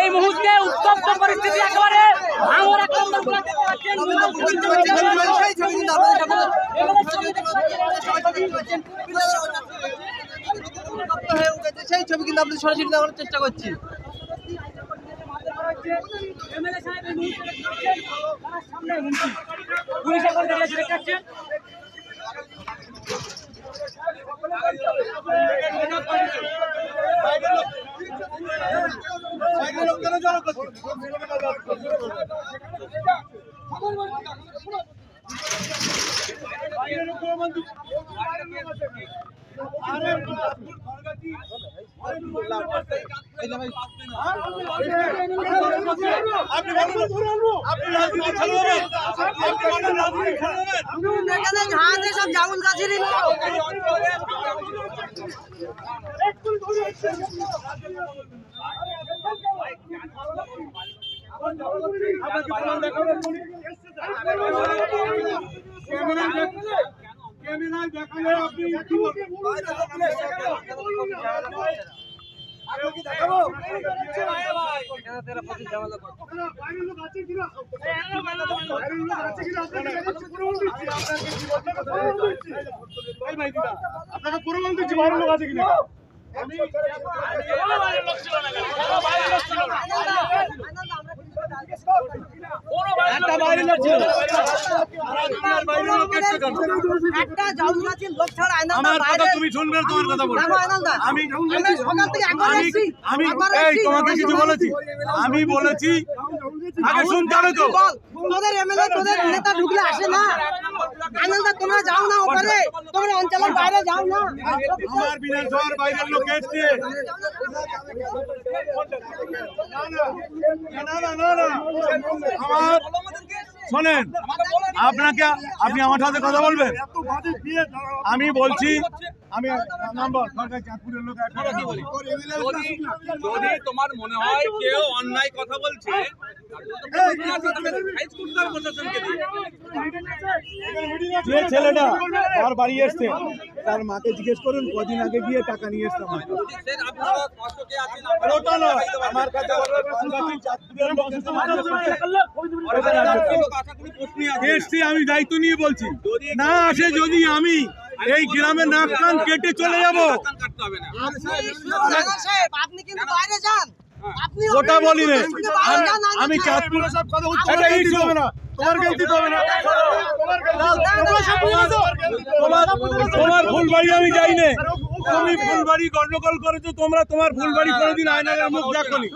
এই মুহূর্তে উত্তপ্ত পরিস্থিতি একেবারে ভাঙর সেই ছবি কিন্তু আপনি সরাসরি দেখানোর চেষ্টা করছি এমএলএ সাহেব এই মুহূর্তে দেখতে পাচ্ছেন, তার সামনে হুমকি। পুলিশ এখন দাঁড়িয়ে আছে, দেখতে পাচ্ছেন? আপনি আপনি রাজনীতি খেলবেন আপনি রাজনীতি খেলবেন এখানে জাহাজে সব জামুন গাছেরই লোক ক্যামেরায় দেখালে আপনি কি আপনাকে দিচ্ছি বাইরের লোক আছে কিনা বাইরের লোক ছিল বাইরের লোক না, আমি আমি সকাল থেকে একবার আমি এসেছি আমি একবার এই এসেছি, তোমাকে কিছু বলেছি আমি আগে শুনতে হবে তো তোদের এমএলএ তোদের নেতা ঢুকলে আসে না আনন্দ তোমরা যাও না ওপারে তোমরা অঞ্চলের বাইরে যাও না আমার বিধানসভার বাইরের লোক এসছে না না না না আমার শোনেন আপনাকে আপনি আমার সাথে কথা বলবেন আমি বলছি আমি যদি তোমার মনে হয় কেউ অন্যায় কথা বলছে যে ছেলেটা বাড়ি এসছে, তার মাকে জিজ্ঞেস করুন, কদিন আগে গিয়ে টাকা নিয়ে এসছে আমার এসছি, আমি দায়িত্ব নিয়ে বলছি। না আসে যদি আমি এই গ্রামে নাক কান কেটে চলে যাব। আপনি কিন্তু বাইরে যান। ওটা বলি রে বাইরে যান, আমি- আমি চাঁদপুর এটা ইস্যু হবে না তোমার গেলতি হবে না তোমার তোমার ফুলবাড়ি আমি যাই না তুমি ফুলবাড়ি গন্ডগোল করেছ তোমরা তোমার ফুলবাড়ি কোনোদিন আয়নার মুখ দেখনি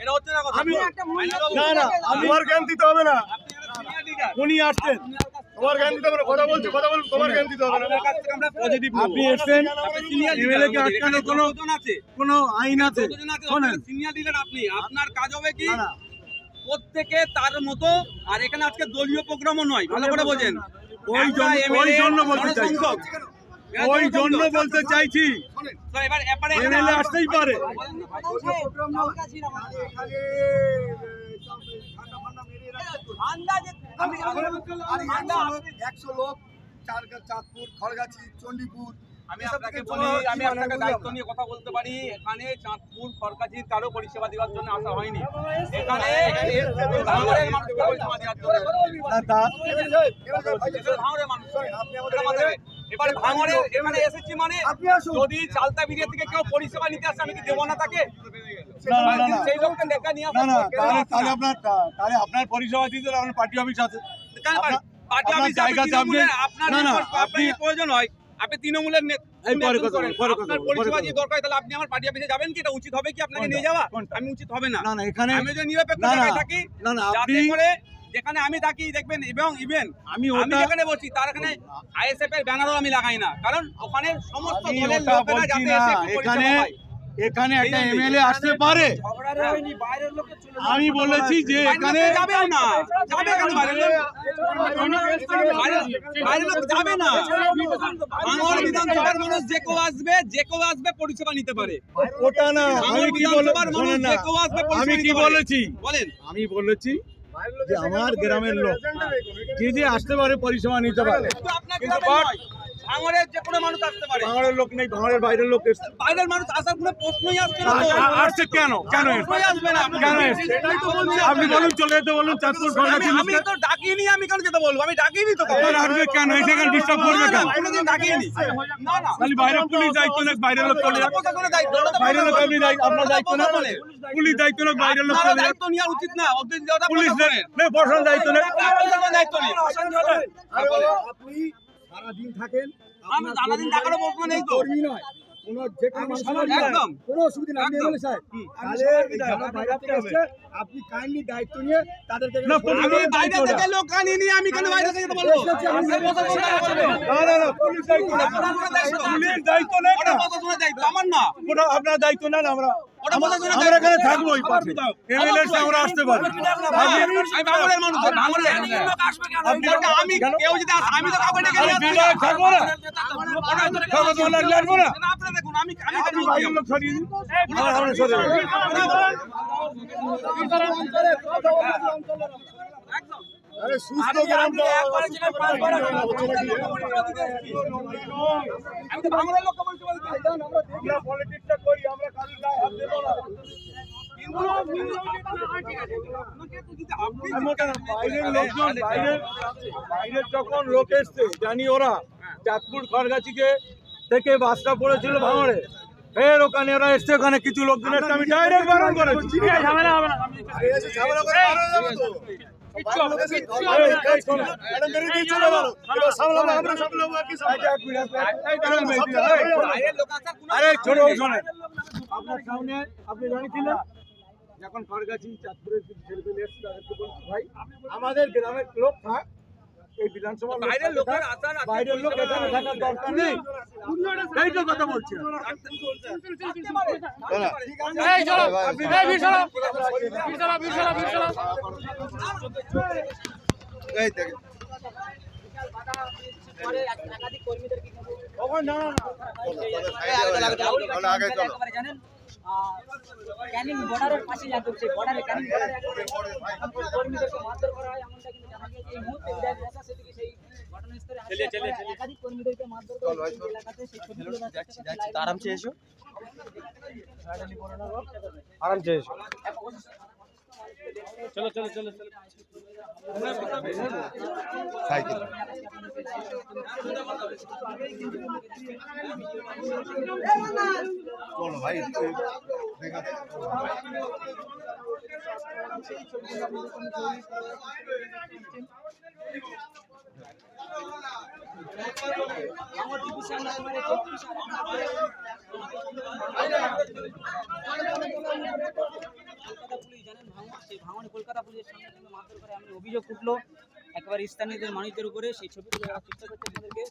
এটা হচ্ছে না কথা আমি না না তোমার জ্ঞান দিতে হবে না উনি আসছেন তোমার জ্ঞান দিতে হবে কথা বলছো কথা বলছো তোমার জ্ঞান দিতে হবে না। পজিটিভ আপনি এসছেন এমএলএ কে আটকানোর কোনো আছে? কোনো আইন আছে? শোনেন। সিনিয়র লিডার আপনি আপনার কাজ হবে কি। প্রত্যেকে তার মতো আর এখানে আজকে দলীয় প্রোগ্রামও নয় ভালো করে বোঝেন। ওই জন্য ওই জন্য বলতে চাইছি। ওই জন্য বলতে চাইছি। এবারে এমএলএ আসতেই পারে। একশো লোক চাঁদপুর খড়গাছি চণ্ডীপুর আমি আপনাকে বলি আমি আপনাকে দায়িত্ব নিয়ে কথা বলতে পারি। এখানে চাঁদপুর সরকারির কারও পরিষেবা দেওয়ার জন্য আসা হয়নি। এখানে এখানে এবারে ভাঙড়ে এসেছি মানে আপনি যদি চালতা বিরিয়া থেকে কেউ পরিষেবা নিতে আসে আমি কি দেবো না তাকে। সেই লোককে ডেকে নিয়ে না না তাহলে তাহলে আপনার তাহলে আপনার পরিষেবা দিতে আপনার পার্টি অফিস আছে। পার্টি আপনার অফিসে জায়গা আপনি চাপবে তৃণমূলের আপনার না না report- আপনি প্রয়োজন হয় আপনি তৃণমূলের নেত- এই পরে নেতৃত্ব কথা করেন। বলব, পরে কথা আপনার পরিষেবা পরে দরকার তাহলে আপনি আমার পার্টি অফিসে যাবেন কি? এটা উচিত হবে কি আপনাকে নিয়ে যাওয়া? আমি উচিত হবে না। না না এখানে আমি যদি নিরপেক্ষ না, না, জায়গায় থাকি না না আপনি করে যেখানে আমি থাকি দেখবেন এবং ইভেন আমি যেখানে বলছি তার এখানে আইএসএফ এর ব্যানারও আমি লাগাই না। কারণ ওখানে সমস্ত দলের লোকেরা যাতে এখানে। এখানে একটা। এমএলএ আসতে পারে। আমি বলেছি যে এখানে যাবেও না। যাবে কেন বাইরের লোক? যাবে না। ভাঙড় বিধানসভার মানুষ যে কেউ আসবে যে কেউ আসবে পরিষেবা নিতে পারে। ওটা না আমি কি বলে বিধানসভার মানুষ শোনেন না। যে কেউ আসবে আমি কি বলেছি? বলেন। আমি বলেছি যে আমার গ্রামের লোক যে যে আসতে পারে পরিষেবা নিতে পারে। ভাঙড়ের যে কোনো মানুষ আসতে পারে। বাংলার লোক নেই বাংলার বাইরের লোক এসছে। বাইরের মানুষ আসার কোনো প্রশ্নই আসছে না। তো। আসছে কেন? কেন আসবে না। কেন আপনি বলুন চলে যেতে বলুন চাঁদপুর আমি তো ডাকিনি আমি কেন যেতে বলব? আমি ডাকিনি তো আপনার আসবে কেন? এখানে ডিস্টার্ব করবে না, না, কেন? কোনোদিন ডাকিনি। না না। খালি বাইরে পুলিশ দায়িত্ব নেই বাইরের লোক চলে বাইরের লোক আপনি দায়িত্ব- আপনার দায়িত্ব না। পুলিশ দায়িত্ব নেই বাইরের লোক চলে দায়িত্ব নেওয়া উচিত না। পুলিশ। নেই প্রশাসন দায়িত্ব নেই। দায়িত্ব নেই। হ্যাঁ, আপনি সারাদিন থাকেন আমি সারাদিন টাকারও প্রশ্ন নেই তো। কর্মী নয়। কোনো যে একদম কোনো অসুবিধা নেই। আপনি একদম। এমএলএ তাহলে যারা বাইরে থেকে এসছে আপনি কাইন্ডলি দায়িত্ব নিয়ে তাদেরকে আমি বাইরে থেকে লোক আনিয়ে নিয়ে আমি কেন বাইরে থেকে বলব। না না না পুলিশ দায়িত্ব আপনার দায়িত্ব না। পুলিশ দায়িত্ব নেই। না আমার না। আপনার দায়িত্ব নেন আমরা আমরা এখানে থাকব ওই পাশে। এমএলএ আমরা আসতে পারি আমি কেউ যদি আমি তো কাউকে ডেকে। থাকব না। থাকব তো না লাগবো না। লোক। আরে সুস্থ গ্রামটা আমি তো বাংলার লোককে বলছি। আমরা পলিটিক্সটা আমরা কারোর গায়ে হাত দেবো না। বাইরের লোকজন বাইরের বাইরের যখন লোক এসছে জানি ওরা চাঁদপুর খড়গাছিকে থেকে বাসটা পড়েছিল ভাঙড়ে। ফের ওখানে ওরা এসছে ওখানে কিছু লোকজন এসছে। আমি ডাইরেক্ট বারণ করেছি। ঝামেলা হবে না। আপনার সামনে আপনি জানিয়েছিলেন যখন খড়গাছি চাঁদপুরের ছেলেপেলে এসছে তাদেরকে বলছি ভাই আমাদের গ্রামের লোক থাক এই বিধানসভা বাইরের লোকের আসার বাইরের লোক এখানে থাকার দরকার নেই। এই তো কথা বলছি। এই চলো এই ভিড় চলো ভিড় চলো ভিড় চলো ভিড় চলো তখন না না, না একেবারে জানেন ক্যানিং বর্ডারের পাশে যাতে বর্ডারে ক্যানিং বর্ডারে কর্মীদেরকে মারধর করা হয় এমনটা কিন্তু জানা গিয়েছে এই মুহূর্তে বিধায়ক বসা সেদিকে সেই ঘটনাস্থলে আসছে। একাধিক কর্মীদেরকে মারধর করে এলাকাতে সেই ছবিগুলো দেখার চেষ্টা করছে। আরামসে এসো। চলো চলো চলো চলো। সেই ভাঙন কলকাতা সামনে করে আমি অভিযোগ উঠল একবার স্থানীয়দের মানুষদের উপরে সেই ছবিগুলো চিত্র আপনাদেরকে